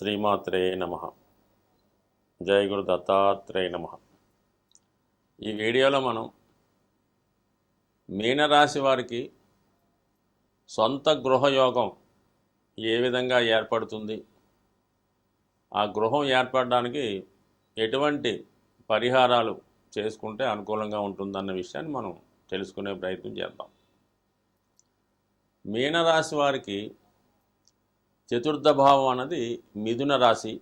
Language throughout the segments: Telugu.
శ్రీమాత్రే నమ. జయ గురు దత్తాత్రేయ నమ. ఈ వీడియోలో మనం మీనరాశి వారికి సొంత గృహయోగం ఏ విధంగా ఏర్పడుతుంది ఆ గృహం ఏర్పడడానికి ఎటువంటి పరిహారాలు చేసుకుంటే అనుకూలంగా ఉంటుందన్న విషయాన్ని మనం తెలుసుకునే ప్రయత్నం చేద్దాం. మీనరాశి వారికి చతుర్థ భావం అన్నది మిథున రాశి.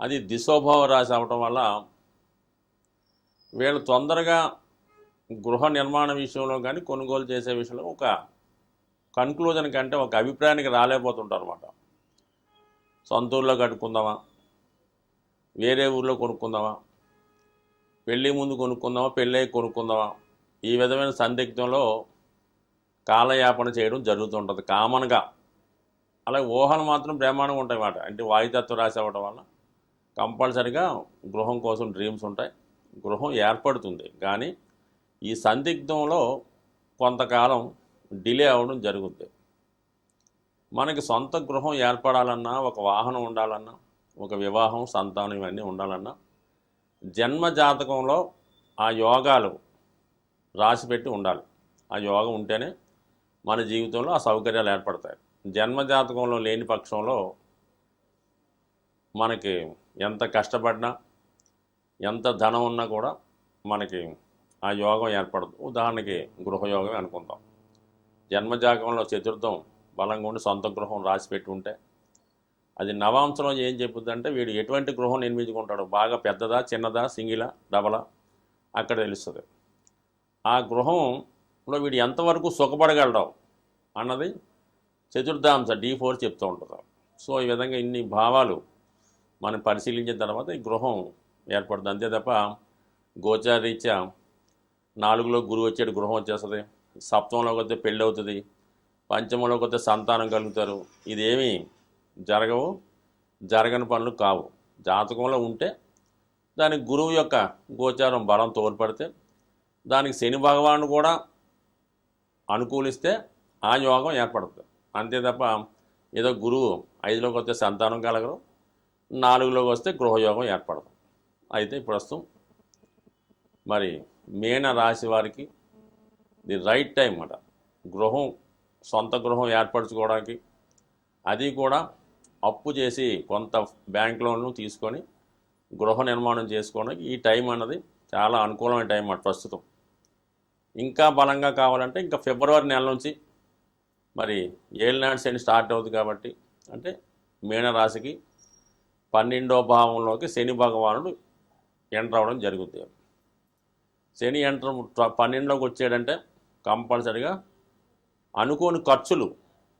అది దిశోభావ రాశి అవటం వల్ల వీళ్ళు తొందరగా గృహ నిర్మాణ విషయంలో కానీ కొనుగోలు చేసే విషయంలో ఒక కన్క్లూజన్ కంటే ఒక అభిప్రాయానికి రాలేకపోతుంటారు అనమాట సొంత కట్టుకుందామా? వేరే ఊర్లో కొనుక్కుందామా? పెళ్ళి ముందు కొనుక్కుందామా? పెళ్ళి కొనుక్కుందామా? ఈ విధమైన సందిగ్ధంలో కాలయాపన చేయడం జరుగుతుంటుంది కామన్గా. అలాగే ఊహలు మాత్రం బ్రహ్మాండంగా ఉంటాయి అన్నమాట అంటే వాయుతత్వ రాశి అవ్వడం వల్ల కంపల్సరిగా గృహం కోసం డ్రీమ్స్ ఉంటాయి. గృహం ఏర్పడుతుంది. కానీ ఈ సందిగ్ధంలో కొంతకాలం డిలే అవ్వడం జరుగుద్ది. మనకి సొంత గృహం ఏర్పడాలన్నా ఒక వాహనం ఉండాలన్నా ఒక వివాహం సంతానం ఇవన్నీ ఉండాలన్నా జన్మ జాతకంలో ఆ యోగాలు రాసిపెట్టి ఉండాలి. ఆ యోగం ఉంటేనే మన జీవితంలో ఆ సౌకర్యాలు ఏర్పడతాయి. జన్మ జాతకంలో లేని పక్షంలో మనకి ఎంత కష్టపడినా ఎంత ధనం ఉన్నా కూడా మనకి ఆ యోగం ఏర్పడదు. ఉదాహరణకి గృహయోగం అనుకుందాం. జన్మజాతకంలో చతుర్థం బలంగా ఉండి సొంత గృహం రాసిపెట్టి ఉంటే అది నవాంశంలో ఏం చెప్పుద్దంటే వీడు ఎటువంటి గృహం నిర్మించుకుంటాడు బాగా పెద్దదా చిన్నదా సింగిలా డబలా అక్కడ తెలుస్తుంది. ఆ గృహంలో వీడు ఎంతవరకు సుఖపడగలడం అన్నది చతుర్థాంశ డి ఫోర్ చెప్తూ ఉంటుంది సో ఈ విధంగా ఇన్ని భావాలు మనం పరిశీలించిన తర్వాత ఈ గృహం ఏర్పడుతుంది. అంతే తప్ప గోచారీత్యా నాలుగులో గురువు వచ్చేటి గృహం వచ్చేస్తుంది. సప్తంలోకి వస్తే పెళ్ళి అవుతుంది. పంచమంలోకి వస్తే సంతానం కలుగుతారు. ఇదేమీ జరగవు జరగని పనులు కావు. జాతకంలో ఉంటే దానికి గురువు యొక్క గోచారం బలం తోడ్పడితే దానికి శని భగవాను కూడా అనుకూలిస్తే ఆ యోగం ఏర్పడుతుంది. అంతే తప్ప ఏదో గురువు ఐదులోకి వస్తే సంతానం కలగరు నాలుగులోకి వస్తే గృహయోగం ఏర్పడదు. అయితే ప్రస్తుతం మరి మీన రాశి వారికి ది రైట్ టైం అన్నమాట గృహం సొంత గృహం ఏర్పరచుకోవడానికి అది కూడా అప్పు చేసి కొంత బ్యాంక్ లోన్లు తీసుకొని గృహ నిర్మాణం చేసుకోవడానికి ఈ టైం అన్నది చాలా అనుకూలమైన టైం అన్నమాట ప్రస్తుతం. ఇంకా బలంగా కావాలంటే ఇంకా ఫిబ్రవరి నెల నుంచి మరి ఏళ్ళనాడు శని స్టార్ట్ అవుతుంది కాబట్టి అంటే మీనరాశికి పన్నెండో భావంలోకి శని భగవానుడు ఎంటర్ అవ్వడం జరుగుతుంది శని ఎంటర్ పన్నెండులోకి వచ్చాడంటే కంపల్సరిగా అనుకోని ఖర్చులు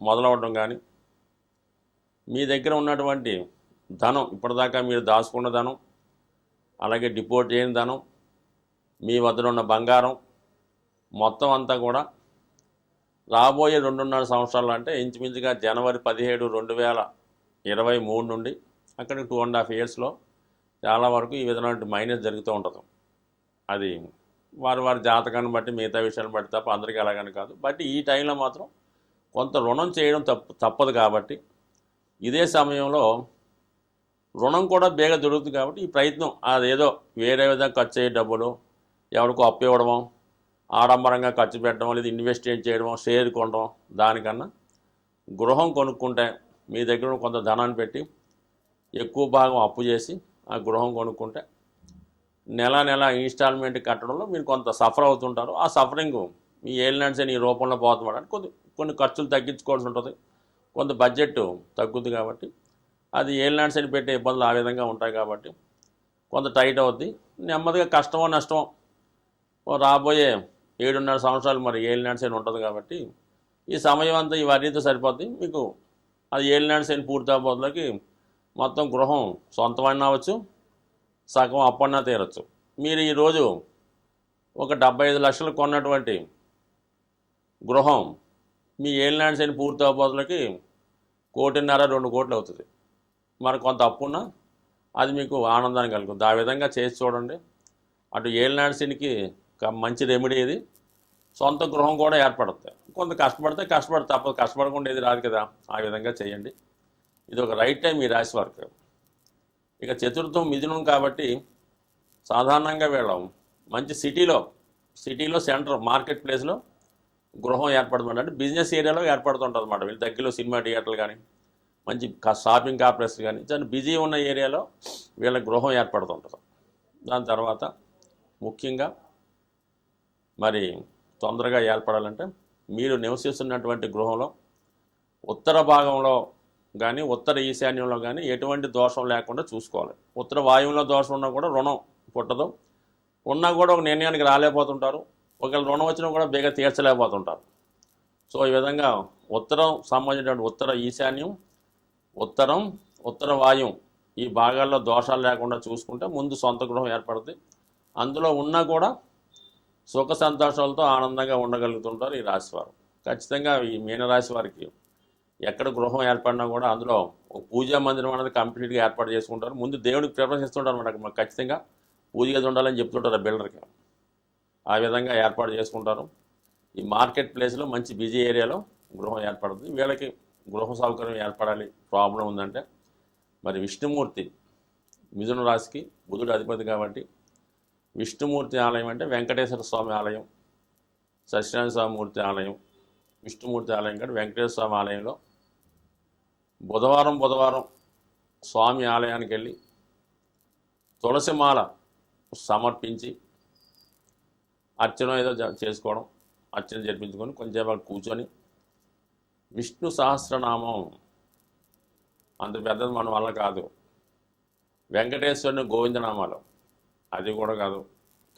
మొదలవడం కానీ మీ దగ్గర ఉన్నటువంటి ధనం ఇప్పటిదాకా మీరు దాచుకున్న ధనం అలాగే డిపోట్ చేయని ధనం మీ వద్ద ఉన్న బంగారం మొత్తం అంతా కూడా రాబోయే రెండున్నర సంవత్సరాలు అంటే ఇంచుమించుగా జనవరి పదిహేడు రెండు వేల ఇరవై మూడు నుండి అక్కడ టూ అండ్ హాఫ్ ఇయర్స్లో చాలా వరకు ఈ విధమైన మైనస్ జరుగుతూ ఉంటుంది. అది వారి వారి జాతకాన్ని బట్టి మిగతా విషయాన్ని బట్టి తప్ప అందరికీ అలాగని కాదు. బట్ ఈ టైంలో మాత్రం కొంత రుణం చేయడం తప్ప తప్పదు కాబట్టి ఇదే సమయంలో రుణం కూడా బేగ దొరుకుతుంది కాబట్టి ఈ ప్రయత్నం అదేదో వేరే విధంగా ఖర్చు అయ్యే డబ్బులు ఎవరికో అప్పు ఇవ్వడమో ఆడంబరంగా ఖర్చు పెట్టడం లేదా ఇన్వెస్ట్ చేయడం షేర్ కొనడం దానికన్నా గృహం కొనుక్కుంటే మీ దగ్గర కొంత ధనాన్ని పెట్టి ఎక్కువ భాగం అప్పు చేసి ఆ గృహం కొనుక్కుంటే నెల నెల ఇన్స్టాల్మెంట్ కట్టడంలో మీరు కొంత సఫర్ అవుతుంటారు. ఆ సఫరింగ్ మీ ఏలినాడ్స్ అని ఈ రూపంలో పోతున్నాడు కొన్ని కొన్ని ఖర్చులు తగ్గించుకోవాల్సి ఉంటుంది. కొంత బడ్జెట్ తగ్గుద్ది కాబట్టి అది ఏలినాడ్స్ అని పెట్టే ఇబ్బందులు ఆ విధంగా ఉంటాయి కాబట్టి కొంత టైట్ అవుద్ది. నెమ్మదిగా కష్టమో నష్టమో రాబోయే ఏడున్నర సంవత్సరాలు మరి ఏలినాడు శని ఉంటుంది కాబట్టి ఈ సమయం అంతా ఈ వరీతో సరిపోతుంది మీకు అది ఏలినాడు శని పూర్తి అయిపోతులకి మొత్తం గృహం సొంతమైనా అవ్వచ్చు సగం అప్పన్నా తీరచ్చు. మీరు ఈరోజు ఒక డెబ్బై ఐదు లక్షలు కొన్నటువంటి గృహం మీ ఏలినాడు శని పూర్తి అయిపోతులకి కోటిన్నర రెండు కోట్లు అవుతుంది. మరి కొంత అప్పున్నా అది మీకు ఆనందాన్ని కలుగుతుంది. ఆ విధంగా చేసి చూడండి. అటు ఏలినాడు శనికి మంచి రెమెడీ ఇది సొంత గృహం కూడా ఏర్పడుతుంది కొంత కష్టపడితే కష్టపడి తప్పదు. కష్టపడకుండా ఏది రాదు కదా. ఆ విధంగా చేయండి. ఇది ఒక రైట్ టైం ఈ రాశి వారికి. ఇక చతుర్థం మిథునం కాబట్టి సాధారణంగా వీళ్ళం. మంచి సిటీలో సిటీలో సెంటర్ మార్కెట్ ప్లేస్లో గృహం ఏర్పడుతుంది అంటే బిజినెస్ ఏరియాలో ఏర్పడుతుంటుంది అనమాట వీళ్ళ దగ్గరలో సినిమా థియేటర్లు కానీ మంచి షాపింగ్ కాంప్లెక్స్ కానీ చాలా బిజీ ఉన్న ఏరియాలో వీళ్ళ గృహం ఏర్పడుతుంటుంది. దాని తర్వాత ముఖ్యంగా మరి తొందరగా ఏర్పడాలంటే మీరు నివసిస్తున్నటువంటి గృహంలో ఉత్తర భాగంలో కానీ ఉత్తర ఈశాన్యంలో కానీ ఎటువంటి దోషం లేకుండా చూసుకోవాలి. ఉత్తర వాయువులో దోషం ఉన్నా కూడా రుణం పుట్టదు. ఉన్నా కూడా ఒక నిర్ణయానికి రాలేకపోతుంటారు. ఒకవేళ రుణం వచ్చినా కూడా బేగా తీర్చలేకపోతుంటారు. సో ఈ విధంగా ఉత్తరం సంబంధించినటువంటి ఉత్తర ఈశాన్యం ఉత్తరం ఉత్తర వాయువు ఈ భాగాల్లో దోషాలు లేకుండా చూసుకుంటే ముందు సొంత గృహం ఏర్పడుతుంది అందులో ఉన్నా కూడా సుఖ సంతోషాలతో ఆనందంగా ఉండగలుగుతుంటారు ఈ రాశివారు. ఖచ్చితంగా ఈ మీనరాశి వారికి ఎక్కడ గృహం ఏర్పడినా కూడా అందులో పూజా మందిరం అనేది కంప్లీట్గా ఏర్పాటు చేసుకుంటారు. ముందు దేవుడికి ప్రిఫరెన్స్ ఇస్తుంటారు మనకు మాకు ఖచ్చితంగా పూజ గది ఉండాలని చెప్తుంటారు ఆ బిల్డర్కి. ఆ విధంగా ఏర్పాటు చేసుకుంటారు. ఈ మార్కెట్ ప్లేస్లో మంచి బిజీ ఏరియాలో గృహం ఏర్పడుతుంది. వీళ్ళకి గృహ సౌకర్యం ఏర్పడాలి. ప్రాబ్లం ఉందంటే మరి విష్ణుమూర్తి మిథున రాశికి బుధుడు అధిపతి కాబట్టి విష్ణుమూర్తి ఆలయం అంటే వెంకటేశ్వర స్వామి ఆలయం సత్యనారాయణ స్వామి మూర్తి ఆలయం విష్ణుమూర్తి ఆలయం కంటే వెంకటేశ్వర స్వామి ఆలయంలో బుధవారం బుధవారం స్వామి ఆలయానికి వెళ్ళి తులసిమాల సమర్పించి అర్చన ఏదో చేసుకోవడం అర్చన జరిపించుకొని కొంచెంసేపు కూర్చొని విష్ణు సహస్రనామం అంత పెద్దది మన వల్ల కాదు. వెంకటేశ్వరుని గోవిందనామాలు. అది కూడా కాదు.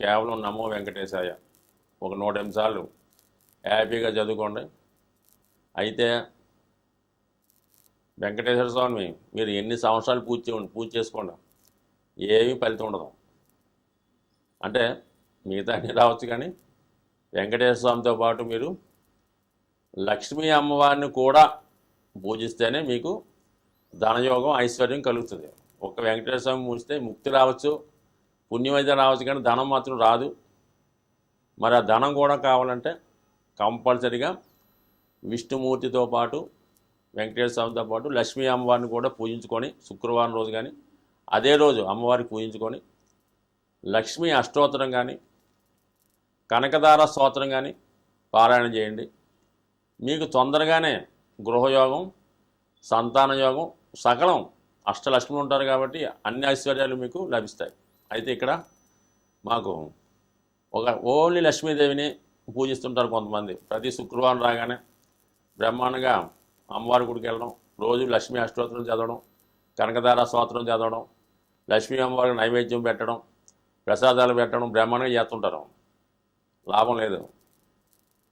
కేవలం నమో వెంకటేశాయ. ఒక నూట నిమిషాలు హ్యాపీగా చదువుకోండి. అయితే వెంకటేశ్వర స్వామి మీరు ఎన్ని సంవత్సరాలు పూజ చేయండి పూజ చేసుకోండి. ఏమీ ఫలితం ఉండదు. అంటే మిగతా అన్ని రావచ్చు కానీ వెంకటేశ్వర స్వామితో పాటు మీరు లక్ష్మీ అమ్మవారిని కూడా పూజిస్తేనే మీకు ధనయోగం ఐశ్వర్యం కలుగుతుంది. ఒక వెంకటేశ్వర స్వామి పూజిస్తే ముక్తి రావచ్చు. పుణ్యం అయితే రావచ్చు కానీ ధనం మాత్రం రాదు. మరి ఆ ధనం కూడా కావాలంటే కంపల్సరిగా విష్ణుమూర్తితో పాటు వెంకటేశ్వర స్వామితో పాటు లక్ష్మీ అమ్మవారిని కూడా పూజించుకొని శుక్రవారం రోజు కానీ అదే రోజు అమ్మవారికి పూజించుకొని లక్ష్మీ అష్టోత్తరం కానీ కనకదార స్తోత్రం కానీ పారాయణ చేయండి. మీకు తొందరగానే గృహయోగం సంతాన యోగం సకలం అష్టలక్ష్మి ఉంటారు కాబట్టి అన్ని ఐశ్వర్యాలు మీకు లభిస్తాయి. అయితే ఇక్కడ మాకు ఒక ఓన్లీ లక్ష్మీదేవిని పూజిస్తుంటారు కొంతమంది. ప్రతి శుక్రవారం రాగానే బ్రహ్మాండంగా అమ్మవారి గుడికి వెళ్ళడం రోజు లక్ష్మీ అష్టోత్తరం చదవడం కనకదార స్తోత్రం చదవడం లక్ష్మీ అమ్మవారికి నైవేద్యం పెట్టడం ప్రసాదాలు పెట్టడం బ్రహ్మాండంగా చేస్తుంటారు. లాభం లేదు.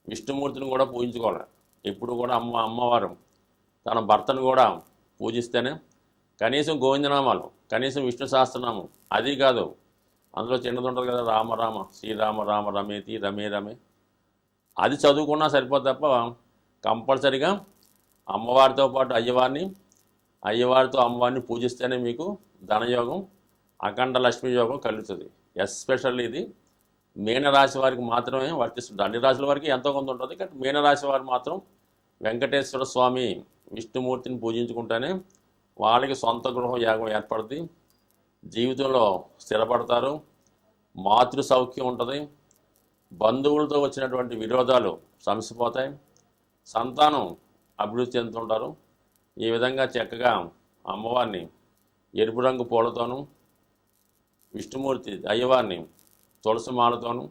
విష్ణుమూర్తిని కూడా పూజించుకోవాలి. ఇప్పుడు కూడా అమ్మ అమ్మవారు తన భర్తను కూడా పూజిస్తేనే కనీసం గోవిందనామాలు కనీసం విష్ణు సహస్రనామం. అది కాదు. అందులో చిన్నది ఉంటుంది కదా రామ రామ శ్రీరామ రామ రమేతి రమే రమే. అది చదువుకున్నా సరిపోదు తప్ప కంపల్సరిగా అమ్మవారితో పాటు అయ్యవారిని అయ్యవారితో అమ్మవారిని పూజిస్తేనే మీకు ధనయోగం అఖండ లక్ష్మీ యోగం కలుగుతుంది. ఎస్పెషల్లీ ఇది మీనరాశి వారికి మాత్రమే వర్తిస్తుంది. అన్ని రాశుల వారికి ఎంతో కొంత ఉంటుంది కానీ మీనరాశి వారు మాత్రం వెంకటేశ్వర స్వామి విష్ణుమూర్తిని పూజించుకుంటేనే వాళ్ళకి సొంత గృహం యాగం ఏర్పడుతుంది జీవితంలో స్థిరపడతారు. మాతృ సౌఖ్యం ఉంటుంది. బంధువులతో వచ్చినటువంటి విరోధాలు సమసిపోతాయి. సంతానం అభివృద్ధి చెందుతుంటారు. ఈ విధంగా చక్కగా అమ్మవారిని ఎరుపు రంగు పూలతోనూ విష్ణుమూర్తి అయ్యవారిని తులసి మాలతోనూ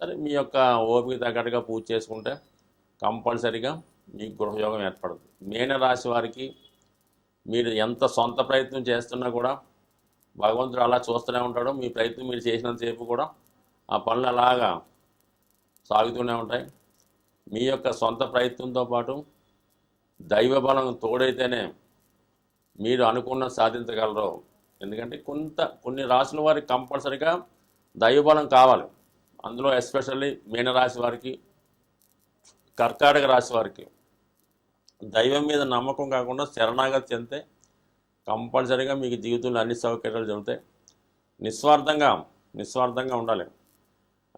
సరే మీ యొక్క ఓపిక తగ్గట్టుగా పూజ చేసుకుంటే కంపల్సరిగా మీకు గృహయోగం ఏర్పడుతుంది. మీన రాశి వారికి మీరు ఎంత సొంత ప్రయత్నం చేస్తున్నా కూడా భగవంతుడు అలా చూస్తూనే ఉంటాడు. మీ ప్రయత్నం మీరు చేసినంతసేపు కూడా ఆ పనులు అలాగా సాగుతూనే ఉంటాయి. మీ యొక్క సొంత ప్రయత్నంతో పాటు దైవ బలం తోడైతేనే మీరు అనుకున్న సాధించగలరు. ఎందుకంటే కొంత కొన్ని రాసిన వారికి కంపల్సరిగా దైవబలం కావాలి. అందులో ఎస్పెషల్లీ మీనరాశి వారికి కర్కాటక రాశి వారికి. దైవం మీద నమ్మకం కాకుండా శరణాగతి చెందితే కంపల్సరీగా మీకు జీవితంలో అన్ని సౌకర్యాలు జరుగుతాయి. నిస్వార్థంగా నిస్వార్థంగా ఉండాలి.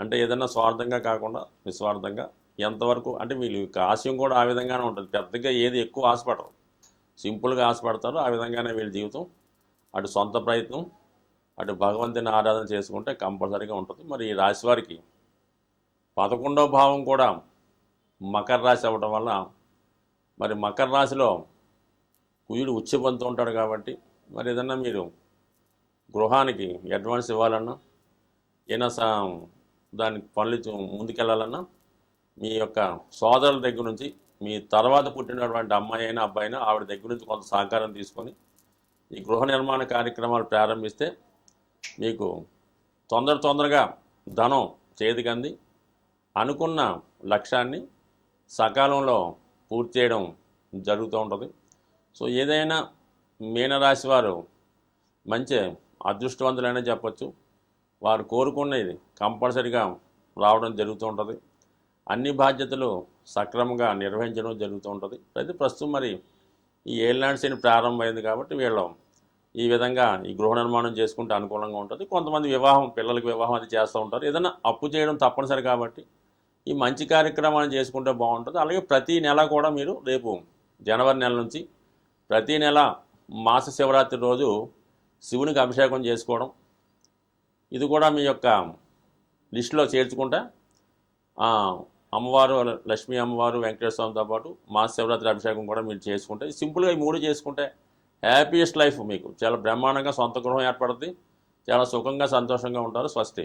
అంటే ఏదైనా స్వార్థంగా కాకుండా నిస్వార్థంగా ఎంతవరకు అంటే వీళ్ళు ఆశయం కూడా ఆ విధంగానే ఉంటుంది. పెద్దగా ఏది ఎక్కువ ఆశపడరు. సింపుల్గా ఆశపడతారో. ఆ విధంగానే వీళ్ళ జీవితం. అటు సొంత ప్రయత్నం అటు భగవంతుని ఆరాధన చేసుకుంటే కంపల్సరీగా ఉంటుంది. మరి ఈ రాశి వారికి పదకొండవ భావం కూడా మకర రాశి అవ్వటం వల్ల మరి మకర రాశిలో కుయుడు ఉచ్చిపంతు ఉంటాడు కాబట్టి మరి ఏదన్నా మీరు గృహానికి అడ్వాన్స్ ఇవ్వాలన్నా ఏదైనా సా దానికి పనులు ముందుకెళ్ళాలన్నా మీ యొక్క సోదరుల దగ్గర నుంచి మీ తర్వాత పుట్టినటువంటి అమ్మాయి అయినా అబ్బాయి అయినా ఆవిడ దగ్గర నుంచి కొంత సహకారం తీసుకొని ఈ గృహ నిర్మాణ కార్యక్రమాలు ప్రారంభిస్తే మీకు తొందర తొందరగా ధనం చేతికి అంది. అనుకున్న లక్ష్యాన్ని సకాలంలో పూర్తి చేయడం జరుగుతూ ఉంటుంది. సో ఏదైనా మీనరాశి వారు మంచి అదృష్టవంతులైనా చెప్పచ్చు. వారు కోరుకునేది కంపల్సరిగా రావడం జరుగుతూ ఉంటుంది. అన్ని బాధ్యతలు సక్రమంగా నిర్వహించడం జరుగుతూ ఉంటుంది. అయితే ప్రస్తుతం మరి ఈ ఏళ్ళనాడు శని ప్రారంభమైంది కాబట్టి వీళ్ళు ఈ విధంగా ఈ గృహ నిర్మాణం చేసుకుంటే అనుకూలంగా ఉంటుంది. కొంతమంది వివాహం పిల్లలకి వివాహం అది చేస్తూ ఉంటారు. ఏదైనా అప్పు చేయడం తప్పనిసరి కాబట్టి ఈ మంచి కార్యక్రమాలు చేసుకుంటే బాగుంటుంది. అలాగే ప్రతి నెల కూడా మీరు రేపు జనవరి నెల నుంచి ప్రతి నెల మాస శివరాత్రి రోజు శివునికి అభిషేకం చేసుకోవడం ఇది కూడా మీ యొక్క లిస్టులో చేర్చుకుంటే అమ్మవారు లక్ష్మీ అమ్మవారు వెంకటేశ్వర స్వామితో పాటు మాస శివరాత్రి అభిషేకం కూడా మీరు చేసుకుంటే సింపుల్గా ఈ మూడు చేసుకుంటే హ్యాపీయెస్ట్ లైఫ్ మీకు. చాలా బ్రహ్మాండంగా సొంత గృహం ఏర్పడుతుంది చాలా సుఖంగా సంతోషంగా ఉంటారు. స్వస్తి.